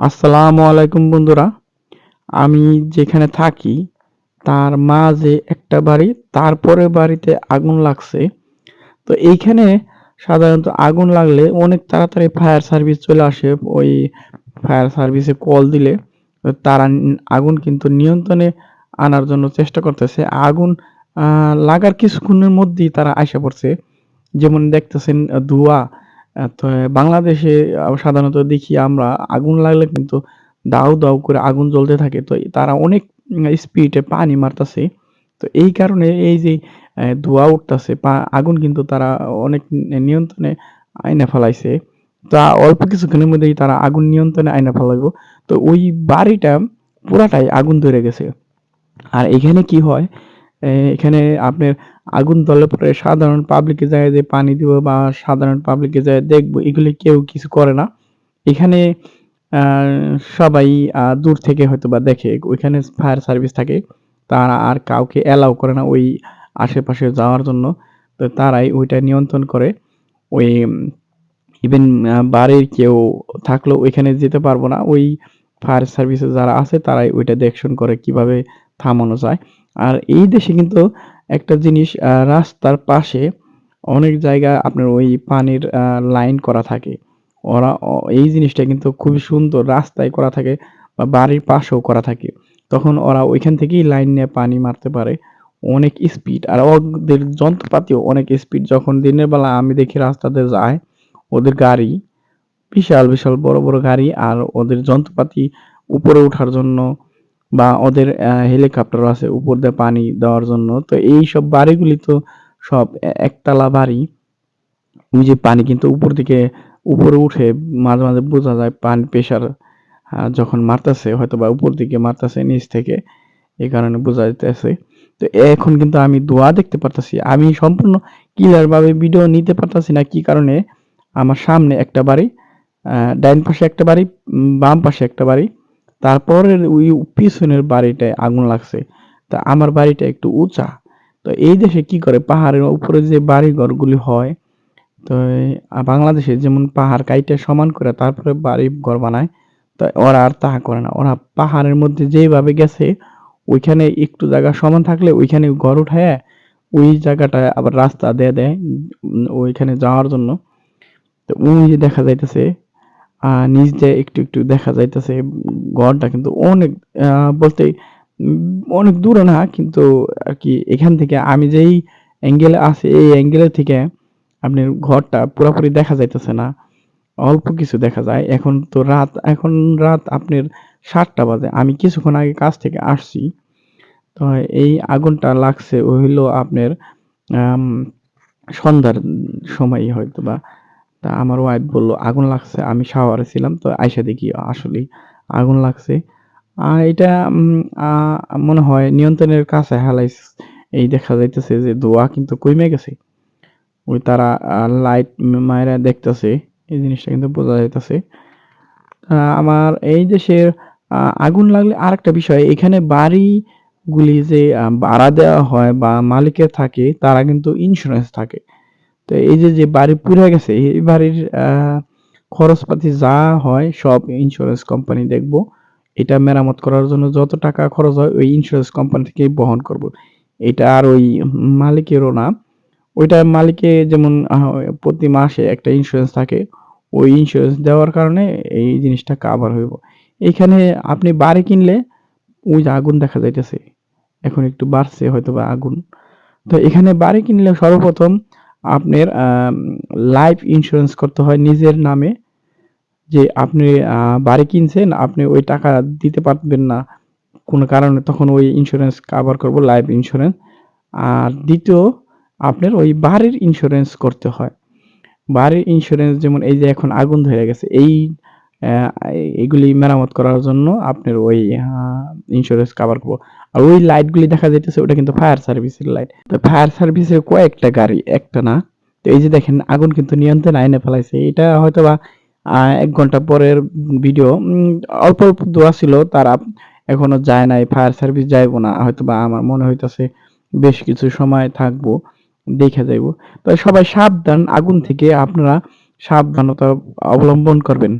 আসসালামু আলাইকুম বন্ধুরা। আমি যেখানে থাকি, তার মাঝে একটা বাড়ি, তারপরে বাড়িতে আগুন লাগছে। তো এইখানে সাধারণত আগুন লাগলে অনেক তাড়াতাড়ি ফায়ার সার্ভিস চলে আসে, ওই ফায়ার সার্ভিসে কল দিলে। তারা আগুন কিন্তু নিয়ন্ত্রণে আনার জন্য চেষ্টা করতেছে। আগুন লাগার কিছুক্ষণের মধ্যেই তারা আইসা পড়ছে। যেমন দেখতেছেন ধোঁয়া তো বাংলাদেশে সাধারণত দেখি আমরা আগুন লাগলে কিন্তু দাউ দাউ করে আগুন জ্বলতে থাকে। তো তারা অনেক স্পিডে পানি মারতাছে। তো এই কারণে এই যে ধোঁয়া উঠতাছে আগুন কিন্তু তারা অনেক নিয়ন্ত্রণে আইনা ফেলাইছে। তা অল্প কিছুক্ষণের মধ্যেই তারা আগুন নিয়ন্ত্রণে আইনা ফেলাইবো। তো ওই বাড়িটা পুরাটাই আগুন ধরে গেছে। আর এখানে কি হয়? এখানে আপনার আগুন ধরলে পরে সাধারণ পাবলিকে যায় যে পানি দিব বা সাধারণ পাবলিকে যায় দেখব, এগুলি কেউ কিছু করে না। এখানে সবাই দূর থেকে হয়তো বা দেখে, ওইখানে ফায়ার সার্ভিস থাকে, তারা আর কাউকে অ্যালাউ করে না ওই আশেপাশে যাওয়ার জন্য। তো তারাই ওইটা নিয়ন্ত্রণ করে। ওই ইভেন বাড়ির কেউ থাকলেও ওইখানে যেতে পারব না। ওই ফায়ার সার্ভিসে যারা আছে, তারাই ওইটা দেখশন করে কীভাবে থামানো যায়। আর এই দেশে কিন্তু একটা জিনিস রাস্তার পাশে অনেক জায়গা আপনার ওই পানির লাইন করা থাকে। ওরা এই জিনিসটা কিন্তু খুবই সুন্দর রাস্তায় করা থাকে বা বাড়ির পাশেও করা থাকে। তখন ওরা ওইখান থেকেই লাইন নিয়ে পানি মারতে পারে। অনেক স্পিড আর ওদের যন্ত্রপাতিও অনেক স্পিড যখন দিনের বেলা আমি দেখি রাস্তাতে যায়, ওদের গাড়ি, বিশাল বিশাল বড় বড় গাড়ি আর ওদের যন্ত্রপাতি উপরে ওঠার জন্য বা ওদের হেলিকপ্টার আছে উপর দিয়ে পানি দেওয়ার জন্য। তো এই সব বাড়িগুলি তো সব একতলা বাড়ি। ওই যে পানি কিন্তু উপর দিকে, উপরে উঠে মাঝে মাঝে বোঝা যায় পানি প্রেশার যখন মারতেছে হয়তো বা উপর দিকে মারতেছে নিচ থেকে এই কারণে বোঝা যাইতেছে। তো এখন কিন্তু আমি দোয়া দেখতে পারতাছি। আমি সম্পূর্ণ ক্লিয়ার ভাবে ভিডিও নিতে পারতাছি না, কি কারণে? আমার সামনে একটা বাড়ি ডাইন পাশে একটা বাড়ি বাম পাশে একটা বাড়ি। তারপরের ওই পিছনের বাড়িটায় আগুন লাগছে। তা আমার বাড়িটা একটু উঁচা। তো এই দেশে কি করে পাহাড়ের উপরে যে বাড়ি ঘরগুলি হয়, তো বাংলাদেশে যেমন পাহাড় কাইটে সমান করে তারপরে বাড়ি ঘর বানায়, তো ওরা আর তাহা করে না। ওরা পাহাড়ের মধ্যে যেভাবে গেছে, ওইখানে একটু জায়গা সমান থাকলে ওইখানে ঘর উঠায় ওই জায়গাটায় আবার রাস্তা দিয়ে দেয় ওইখানে যাওয়ার জন্য। তো ওই যে দেখা যাইতেছে নিচ দিয়ে একটু একটু দেখা যাইতেছে ঘরটা কিন্তু অনেক বলতে অনেক দূরে না, কিন্তু আর কি এখান থেকে আমি যেই অ্যাঙ্গেলে আছি, এই অ্যাঙ্গেলে থেকে আপনার ঘরটা পুরোপুরি দেখা যাইতেছে না। অল্প কিছু দেখা যায়। এখন তো রাত, এখন রাত আপনার সাতটা বাজে। আমি কিছুক্ষণ আগে কাজ থেকে আসছি। তো এই আগুনটা লাগছে হইল আপনার সন্ধ্যার সময় হয়তো বা তা আমার ওয়াইফ বলল, আগুন লাগছে, আমি শাওয়ারে ছিলাম, তো আয়সা দেখি আসলেই আগুন লাগছে। আর এটা মনে হয় নিয়ন্ত্রণের কাছে হালাইস এই দেখা যাইতেছে যে ধোঁয়া কিন্তু কমে গেছে। ওই তারা লাইট মায়েরা দেখতেছে, এই জিনিসটা কিন্তু বোঝা যাইতেছে। আমার এই দেশের আগুন লাগলে আরেকটা বিষয়, এখানে বাড়িগুলি যে ভাড়া দেওয়া হয় বা মালিকের থাকে, তারা কিন্তু ইন্স্যুরেন্স থাকে। তো এই যে যে বাড়ি পুড়ে গেছে, এই বাড়ির খরচপাতি যা হয় সব ইন্স্যুরেন্স কোম্পানি দেখব। এটা মেরামত করার জন্য যত টাকা খরচ হয়, ওই ইন্স্যুরেন্স কোম্পানি থেকেই বহন করব। এটা আর ওই মালিকেরও না। ওইটা মালিকে যেমন প্রতি মাসে একটা ইন্স্যুরেন্স থাকে, ওই ইন্স্যুরেন্স দেওয়ার কারণে এই জিনিসটা কাভার হইব। এখানে আপনি বাড়ি কিনলে, ওই যে আগুন দেখা যাইতেছে, এখন একটু বাড়ছে হয়তো বা আগুন। তো এখানে বাড়ি কিনলে সর্বপ্রথম আপনার লাইফ ইন্স্যুরেন্স করতে হয় নিজের নামে, যে আপনি বাড়ি কিনছেন, আপনি ওই টাকা দিতে পারবেন না। কোনো কারণে তখন ওই ইন্স্যুরেন্স কাভার করব লাইফ ইন্স্যুরেন্স আর দ্বিতীয়, আপনার ওই বাড়ির ইন্স্যুরেন্স করতে হয়। বাড়ির ইন্স্যুরেন্স যেমন এই যে এখন আগুন ধরে গেছে, এই এগুলি মেরামত করার জন্য আপনার ওই ইন্স্যুরেন্স কভার করব। আর ওই লাইটগুলি দেখা যাইতেছে, ওটা কিন্তু ফায়ার সার্ভিসের লাইট তো ফায়ার সার্ভিসের কয়েকটা গাড়ি, একটা না? তো এই যে দেখেন, আগুন কিন্তু নিয়ন্ত্রণ আইনে ফেলাইছে। এটা হয়তো বা এক ঘণ্টা পরের ভিডিও অল্প অল্প দোয়া ছিল, তারা এখনও যায় নাই ফায়ার সার্ভিস যাইবো না। হয়তো বা আমার মনে হইতাছে বেশ কিছু সময় থাকব, দেখে যাইবো। তো সবাই সাবধান, আগুন থেকে আপনারা সাবধানতা অবলম্বন করবেন।